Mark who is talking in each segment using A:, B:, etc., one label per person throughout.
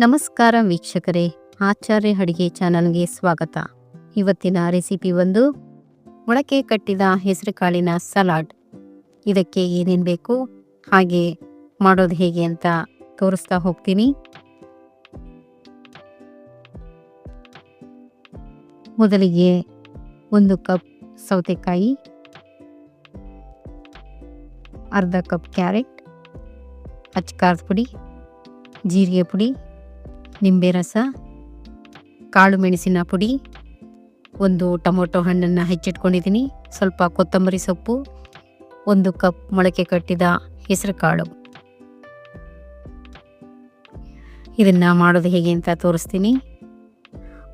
A: ನಮಸ್ಕಾರ ವೀಕ್ಷಕರೇ, ಆಚಾರ್ಯ ಅಡಿಗೆ ಚಾನಲ್ಗೆ ಸ್ವಾಗತ. ಇವತ್ತಿನ ರೆಸಿಪಿ ಒಂದು, ಮೊಳಕೆ ಕಟ್ಟಿದ ಹೆಸರುಕಾಳಿನ ಸಲಾಡ್. ಇದಕ್ಕೆ ಏನೇನು ಬೇಕು, ಹಾಗೆ ಮಾಡೋದು ಹೇಗೆ ಅಂತ ತೋರಿಸ್ತಾ ಹೋಗ್ತೀನಿ. ಮೊದಲಿಗೆ ಒಂದು ಕಪ್ ಸೌತೆಕಾಯಿ, ಅರ್ಧ ಕಪ್ ಕ್ಯಾರೆಟ್, ಅಚ್ಕಾರದ ಪುಡಿ, ಜೀರಿಗೆ ಪುಡಿ ನಿಂಬೆ ರಸ ಕಾಳು ಮೆಣಸಿನ ಪುಡಿ, ಒಂದು ಟೊಮೊಟೊ ಹಣ್ಣನ್ನು ಹೆಚ್ಚಿಟ್ಕೊಂಡಿದ್ದೀನಿ. ಸ್ವಲ್ಪ ಕೊತ್ತಂಬರಿ ಸೊಪ್ಪು, ಒಂದು ಕಪ್ ಮೊಳಕೆ ಕಟ್ಟಿದ ಹೆಸರು ಕಾಳು ಇದನ್ನು ಮಾಡೋದು ಹೇಗೆ ಅಂತ ತೋರಿಸ್ತೀನಿ.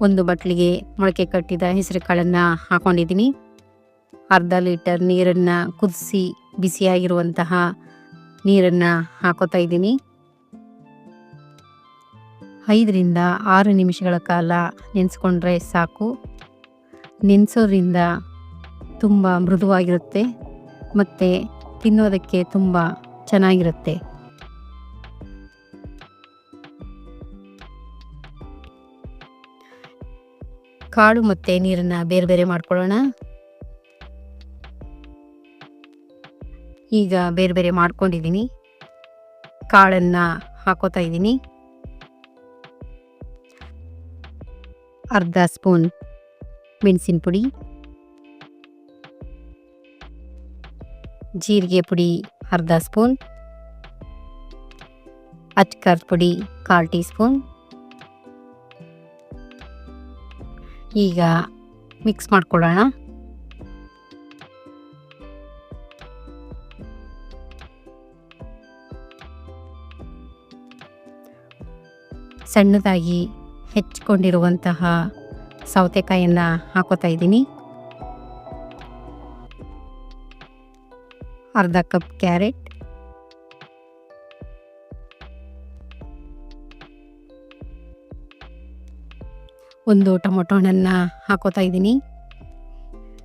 A: ಒಂದು ಬಟ್ಲಿಗೆ ಮೊಳಕೆ ಕಟ್ಟಿದ ಹೆಸರು ಕಾಳನ್ನು ಹಾಕೊಂಡಿದ್ದೀನಿ. ಅರ್ಧ ಲೀಟರ್ ನೀರನ್ನು ಕುದಿಸಿ ಬಿಸಿಯಾಗಿರುವಂತಹ ನೀರನ್ನು ಹಾಕೋತಾ ಇದ್ದೀನಿ. ಐದರಿಂದ ಆರು ನಿಮಿಷಗಳ ಕಾಲ ನೆನೆಸ್ಕೊಂಡ್ರೆ ಸಾಕು. ನೆನೆಸೋದ್ರಿಂದ ತುಂಬ ಮೃದುವಾಗಿರುತ್ತೆ ಮತ್ತು ತಿನ್ನೋದಕ್ಕೆ ತುಂಬ ಚೆನ್ನಾಗಿರುತ್ತೆ. ಕಾಳು ಮತ್ತು ನೀರನ್ನು ಬೇರೆ ಬೇರೆ ಮಾಡ್ಕೊಳ್ಳೋಣ. ಈಗ ಬೇರೆ ಬೇರೆ ಮಾಡ್ಕೊಂಡಿದ್ದೀನಿ. ಕಾಳನ್ನು ಹಾಕೋತಾ ಇದ್ದೀನಿ. ಅರ್ಧ ಸ್ಪೂನ್ ಮೆಣಸಿನ ಪುಡಿ, ಜೀರಿಗೆ ಪುಡಿ ಅರ್ಧ ಸ್ಪೂನ್ ಅಚ್ಕಾರದ ಪುಡಿ ಕಾಲು ಟೀ ಸ್ಪೂನ್. ಈಗ ಮಿಕ್ಸ್ ಮಾಡ್ಕೊಳ್ಳೋಣ. ಸಣ್ಣದಾಗಿ ಹೆಚ್ಚಿಕೊಂಡಿರುವಂತಹ ಸೌತೆಕಾಯಿಯನ್ನು ಹಾಕೋತಾ ಇದ್ದೀನಿ. ಅರ್ಧ ಕಪ್ ಕ್ಯಾರೆಟ್. ಒಂದು ಟೊಮೊಟೊ ಹಣ್ಣನ್ನು ಹಾಕೋತಾ ಇದ್ದೀನಿ.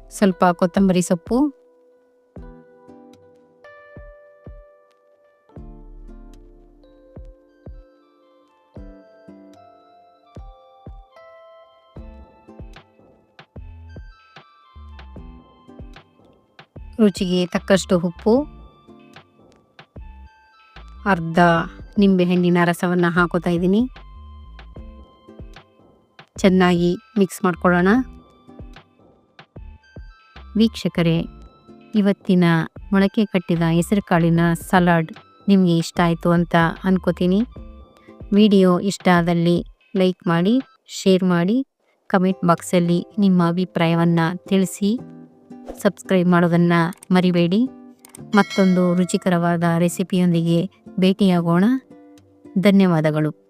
A: ಸ್ವಲ್ಪ ಕೊತ್ತಂಬರಿ ಸೊಪ್ಪು. ರುಚಿಗೆ ತಕ್ಕಷ್ಟು ಉಪ್ಪು, ಅರ್ಧ ನಿಂಬೆಹಣ್ಣಿನ ರಸವನ್ನು ಹಾಕೋತಾ ಇದ್ದೀನಿ. ಚೆನ್ನಾಗಿ ಮಿಕ್ಸ್ ಮಾಡ್ಕೊಳ್ಳೋಣ. ವೀಕ್ಷಕರೇ, ಇವತ್ತಿನ ಮೊಳಕೆ ಕಟ್ಟಿದ ಹೆಸರುಕಾಳಿನ ಸಲಾಡ್ ನಿಮಗೆ ಇಷ್ಟ ಆಯಿತು ಅಂತ ಅನ್ಕೋತೀನಿ. ವಿಡಿಯೋ ಇಷ್ಟ ಆದಲ್ಲಿ ಲೈಕ್ ಮಾಡಿ, ಶೇರ್ ಮಾಡಿ, ಕಮೆಂಟ್ ಬಾಕ್ಸಲ್ಲಿ ನಿಮ್ಮ ಅಭಿಪ್ರಾಯವನ್ನು ತಿಳಿಸಿ. ಸಬ್ಸ್ಕ್ರೈಬ್ ಮಾಡೋದನ್ನು ಮರಿಬೇಡಿ. ಮತ್ತೊಂದು ರುಚಿಕರವಾದ ರೆಸಿಪಿಯೊಂದಿಗೆ ಭೇಟಿಯಾಗೋಣ. ಧನ್ಯವಾದಗಳು.